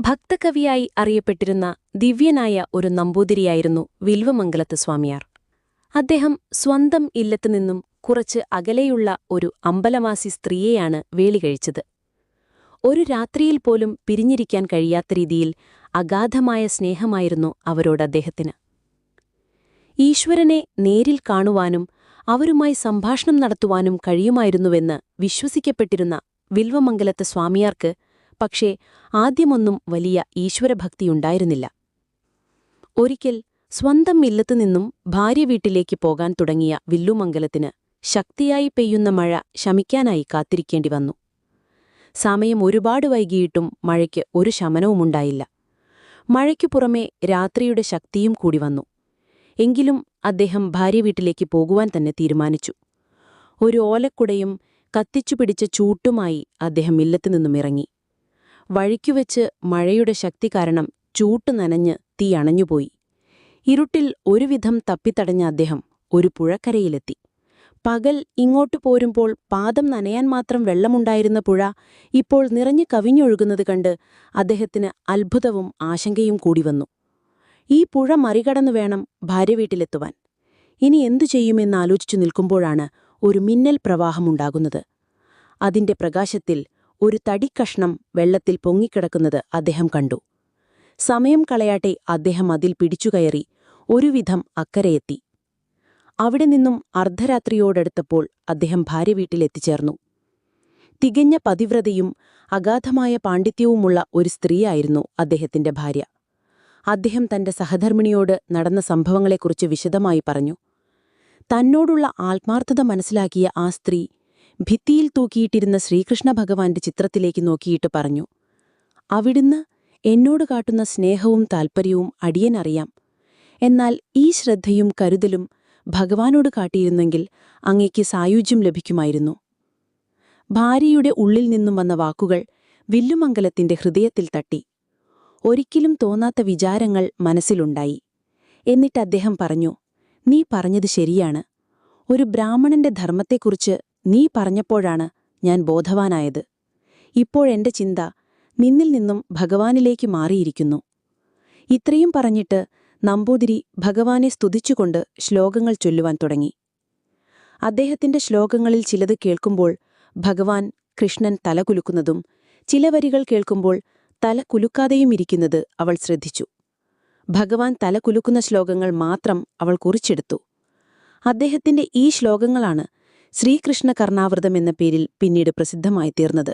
ഭക്തകവിയായി അറിയപ്പെട്ടിരുന്ന ദിവ്യനായ ഒരു നമ്പൂതിരിയായിരുന്നു വിൽവമംഗലത്ത് സ്വാമിയാർ. അദ്ദേഹം സ്വന്തം ഇല്ലത്തു നിന്നും കുറച്ച് അകലെയുള്ള ഒരു അമ്പലവാസി സ്ത്രീയെയാണ് വേളി കഴിച്ചത്. ഒരു രാത്രിയിൽ പോലും പിരിഞ്ഞിരിക്കാൻ കഴിയാത്ത രീതിയിൽ അഗാധമായ സ്നേഹമായിരുന്നു അവരോട് അദ്ദേഹത്തിന്. ഈശ്വരനെ നേരിൽ കാണുവാനും അവരുമായി സംഭാഷണം നടത്തുവാനും കഴിയുമായിരുന്നുവെന്ന് വിശ്വസിക്കപ്പെട്ടിരുന്ന വിൽവമംഗലത്ത് സ്വാമിയാർക്ക് പക്ഷേ ആദ്യമൊന്നും വലിയ ഈശ്വരഭക്തിയുണ്ടായിരുന്നില്ല. ഒരിക്കൽ സ്വന്തം ഇല്ലത്തു നിന്നും ഭാര്യ വീട്ടിലേക്ക് പോകാൻ തുടങ്ങിയ വില്ലുമംഗലത്തിന് ശക്തിയായി പെയ്യുന്ന മഴ ശമിക്കാനായി കാത്തിരിക്കേണ്ടി വന്നു. സമയം ഒരുപാട് വൈകിയിട്ടും മഴയ്ക്ക് ഒരു ശമനവുമുണ്ടായില്ല. മഴയ്ക്കു പുറമേ രാത്രിയുടെ ശക്തിയും കൂടി വന്നു. എങ്കിലും അദ്ദേഹം ഭാര്യ വീട്ടിലേക്ക് പോകുവാൻ തന്നെ തീരുമാനിച്ചു. ഒരു ഓലക്കുടയും കത്തിച്ചു പിടിച്ച ചൂട്ടുമായി അദ്ദേഹം ഇല്ലത്തു നിന്നും ഇറങ്ങി. വഴിക്കുവെച്ച് മഴയുടെ ശക്തി കാരണം ചൂട്ട് നനഞ്ഞ് തീ അണഞ്ഞുപോയി. ഇരുട്ടിൽ ഒരുവിധം തപ്പിത്തടഞ്ഞ അദ്ദേഹം ഒരു പുഴക്കരയിലെത്തി. പകൽ ഇങ്ങോട്ടു പോരുമ്പോൾ പാദം നനയാൻ മാത്രം വെള്ളമുണ്ടായിരുന്ന പുഴ ഇപ്പോൾ നിറഞ്ഞു കവിഞ്ഞൊഴുകുന്നത് കണ്ട് അദ്ദേഹത്തിന് അത്ഭുതവും ആശങ്കയും കൂടി വന്നു. ഈ പുഴ മറികടന്നു വേണം ഭാര്യ വീട്ടിലെത്തുവാൻ. ഇനി എന്തു ചെയ്യുമെന്നാലോചിച്ചു നിൽക്കുമ്പോഴാണ് ഒരു മിന്നൽ പ്രവാഹമുണ്ടാകുന്നത്. അതിന്റെ പ്രകാശത്തിൽ ഒരു തടിക്കഷ്ണം വെള്ളത്തിൽ പൊങ്ങിക്കിടക്കുന്നത് അദ്ദേഹം കണ്ടു. സമയം കളയാട്ടെ അദ്ദേഹം അതിൽ പിടിച്ചുകയറി ഒരുവിധം അക്കരയെത്തി. അവിടെ നിന്നും അർദ്ധരാത്രിയോടടുത്തപ്പോൾ അദ്ദേഹം ഭാര്യ വീട്ടിലെത്തിച്ചേർന്നു തികഞ്ഞ പതിവ്രതയും അഗാധമായ പാണ്ഡിത്യവുമുള്ള ഒരു സ്ത്രീയായിരുന്നു അദ്ദേഹത്തിന്റെ ഭാര്യ. അദ്ദേഹം തന്റെ സഹധർമ്മിണിയോട് നടന്ന സംഭവങ്ങളെക്കുറിച്ച് വിശദമായി പറഞ്ഞു. തന്നോടുള്ള ആത്മാർത്ഥത മനസ്സിലാക്കിയ ആ സ്ത്രീ ഭിത്തിയിൽ തൂക്കിയിട്ടിരുന്ന ശ്രീകൃഷ്ണ ഭഗവാന്റെ ചിത്രത്തിലേക്ക് നോക്കിയിട്ട് പറഞ്ഞു അവിടുന്ന് എന്നോട് കാട്ടുന്ന സ്നേഹവും താൽപ്പര്യവും അടിയനറിയാം. എന്നാൽ ഈ ശ്രദ്ധയും കരുതലും ഭഗവാനോട് കാട്ടിയിരുന്നെങ്കിൽ അങ്ങയ്ക്ക് സായുജ്യം ലഭിക്കുമായിരുന്നു. ഭാര്യയുടെ ഉള്ളിൽ നിന്നും വന്ന വാക്കുകൾ വില്ലുമംഗലത്തിന്റെ ഹൃദയത്തിൽ തട്ടി. ഒരിക്കലും തോന്നാത്ത വിചാരങ്ങൾ മനസ്സിലുണ്ടായി. എന്നിട്ട് അദ്ദേഹം പറഞ്ഞു നീ പറഞ്ഞത് ശരിയാണ്. ഒരു ബ്രാഹ്മണന്റെ ധർമ്മത്തെക്കുറിച്ച് നീ പറഞ്ഞപ്പോഴാണ് ഞാൻ ബോധവാനായത്. ഇപ്പോഴെന്റെ ചിന്ത നിന്നിൽ നിന്നും ഭഗവാനിലേക്ക് മാറിയിരിക്കുന്നു. ഇത്രയും പറഞ്ഞിട്ട് നമ്പൂതിരി ഭഗവാനെ സ്തുതിച്ചുകൊണ്ട് ശ്ലോകങ്ങൾ ചൊല്ലുവാൻ തുടങ്ങി. അദ്ദേഹത്തിന്റെ ശ്ലോകങ്ങളിൽ ചിലത് കേൾക്കുമ്പോൾ ഭഗവാൻ കൃഷ്ണൻ തലകുലുക്കുന്നതും ചില വരികൾ കേൾക്കുമ്പോൾ തല കുലുക്കാതെയും ഇരിക്കുന്നത് അവൾ ശ്രദ്ധിച്ചു. ഭഗവാൻ തല കുലുക്കുന്ന ശ്ലോകങ്ങൾ മാത്രം അവൾ കുറിച്ചെടുത്തു. അദ്ദേഹത്തിന്റെ ഈ ശ്ലോകങ്ങളാണ് ശ്രീകൃഷ്ണ കർണാവൃതം എന്ന പേരിൽ പിന്നീട് പ്രസിദ്ധമായി തീർന്നത്